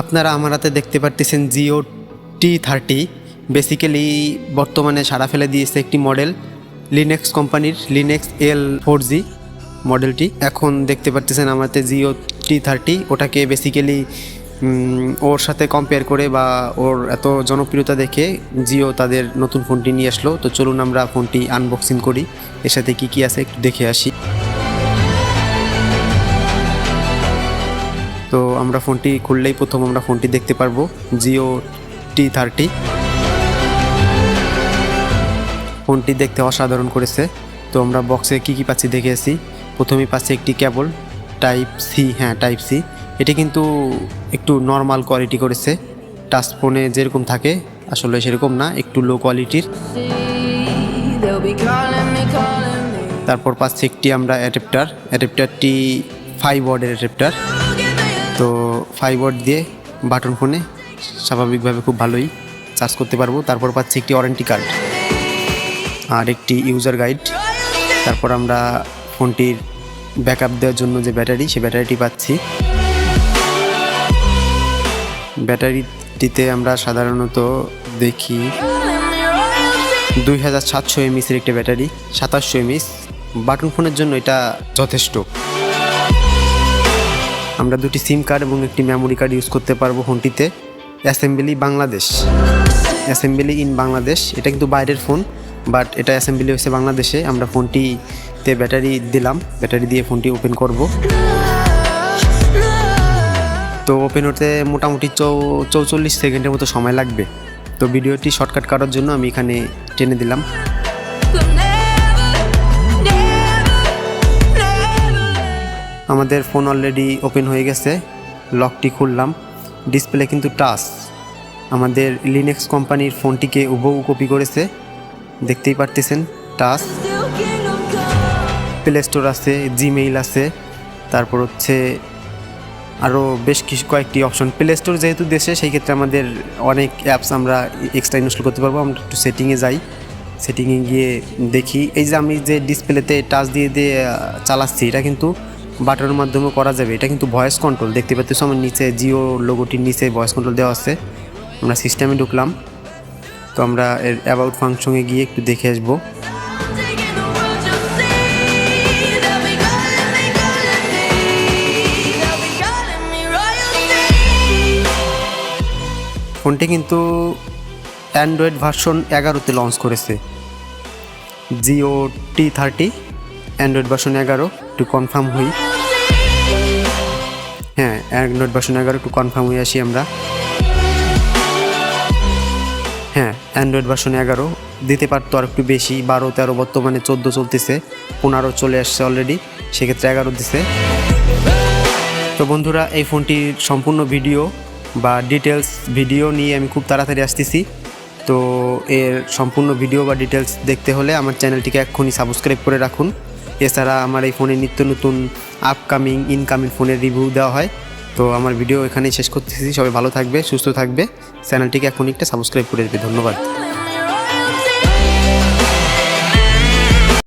আপনারা আমার হাতে দেখতে পারতেছেন জিও টি থার্টি বেসিক্যালি বর্তমানে সারা ফেলে দিয়েছে একটি মডেল লিনেক্স কোম্পানির লিনেক্স এল ফোর জি মডেলটি এখন দেখতে পারতেছেন হাতে জিও টি থার্টি ওটাকে বেসিক্যালি ওর সাথে কম্পেয়ার করে বা ওর এত জনপ্রিয়তা দেখে জিও তাদের নতুন ফোনটি নিয়ে আসলো। তো চলুন আমরা ফোনটি আনবক্সিং করি। এর সাথে কী কী আছে একটু দেখে আসি। তো আমরা ফোনটি খুললেই প্রথম আমরা ফোনটি দেখতে পারব জিও টি থার্টি ফোনটি দেখতে অসাধারণ করেছে। তো আমরা বক্সে কী কী পাচ্ছি দেখে আসি। প্রথমেই পাচ্ছি একটি কেবল টাইপ সি হ্যাঁ টাইপ সি এটি কিন্তু একটু নর্মাল কোয়ালিটি করেছে। টাচ ফোনে যেরকম থাকে, আসলে সেরকম না, একটু লো কোয়ালিটির. তারপর পাচ্ছি একটি আমরা অ্যাডাপ্টার অ্যাডাপ্টারটি ফাইভ ওয়ার্ডের অ্যাডাপ্টার তো ওয়ার্ড দিয়ে বাটন ফোনে স্বাভাবিকভাবে খুব ভালোই চার্জ করতে পারব। তারপর পাচ্ছি একটি ওয়ারেন্টি কার্ড আর একটি ইউজার গাইড তারপর আমরা ফোনটির ব্যাকআপ দেওয়ার জন্য যে ব্যাটারি, সে ব্যাটারিটি পাচ্ছি। ব্যাটারিটিতে আমরা সাধারণত দেখি দুই হাজার সাতশো এমএসের একটি ব্যাটারি, সাতাশশো এমএস বাটন ফোনের জন্য এটা যথেষ্ট। আমরা দুটি সিম কার্ড এবং একটি মেমোরি কার্ড ইউজ করতে পারব ফোনটিতে। Assembly Bangladesh. Assembly in Bangladesh. এটা কিন্তু বাইরের ফোন বাট এটা অ্যাসেম্বলি হয়েছে বাংলাদেশে। আমরা ফোনটিতে ব্যাটারি দিলাম। ব্যাটারি দিয়ে ফোনটি ওপেন করব। তো ওপেন হতে মোটামুটি চৌ, চৌচল্লিশ সেকেন্ডের মতো সময় লাগবে। তো ভিডিওটি শর্টকাট করার জন্য আমি এখানে টেনে দিলাম। আমাদের ফোন অলরেডি ওপেন হয়ে গেছে। লকটি খুললাম। ডিসপ্লে কিন্তু টাচ আমাদের লিনেক্স কোম্পানির ফোনটিকে হুবহু কপি করেছে। দেখতেই পারতেছেন টাচ. প্লে স্টোর আছে জিমেইল আছে। তারপর হচ্ছে আরও বেশ কিছু কয়েকটি অপশন প্লে স্টোর যেহেতু দেশে, সেই ক্ষেত্রে আমাদের অনেক অ্যাপস আমরা এক্সট্রা ইনস্টল করতে পারব। আমরা একটু সেটিংয়ে যাই। সেটিংয়ে গিয়ে দেখি। এই যে আমি যে ডিসপ্লেতে টাচ দিয়ে দিয়ে চালাচ্ছি, এটা কিন্তু বাটনের মাধ্যমে করা যাবে। এটা কিন্তু ভয়েস কন্ট্রোল দেখতে পাচ্ছি আমার নিচে জিও লোগোটির নিচে ভয়েস কন্ট্রোল দেওয়া আছে। আমরা সিস্টেমে ঢুকলাম। তো আমরা এর অ্যাবাউট ফাংশনে গিয়ে একটু দেখে আসব. ফোনটি কিন্তু অ্যান্ড্রয়েড ভার্সন এগারোতে লঞ্চ করেছে। Jio T thirty Android version এগারো, একটু কনফার্ম হই। হ্যাঁ অ্যান্ড্রয়েড ভার্সন এগারো একটু কনফার্ম হয়ে আসি আমরা। হ্যাঁ অ্যান্ড্রয়েড ভার্সন এগারো দিতে পারতো আর একটু বেশি, বারো, তেরো বর্তমানে চোদ্দ চলতেছে, পনেরো চলে আসছে অলরেডি সেক্ষেত্রে এগারো দিছে। তো বন্ধুরা, এই ফোনটির সম্পূর্ণ ভিডিও বা ডিটেলস ভিডিও নিয়ে আমি খুব তাড়াতাড়ি আসতেছি। তো এর সম্পূর্ণ ভিডিও বা ডিটেলস দেখতে হলে আমার চ্যানেলটিকে এক্ষুনি সাবস্ক্রাইব করে রাখুন। এছাড়া আমার এই ফোনে নিত্য নতুন আপকামিং ইনকামিং ফোনের রিভিউ দেওয়া হয়। তো আমার ভিডিও এখানেই শেষ করতেছি। সবাই ভালো থাকবে, সুস্থ থাকবে। চ্যানেলটিকে এখন একটা সাবস্ক্রাইব করে দেবে। ধন্যবাদ।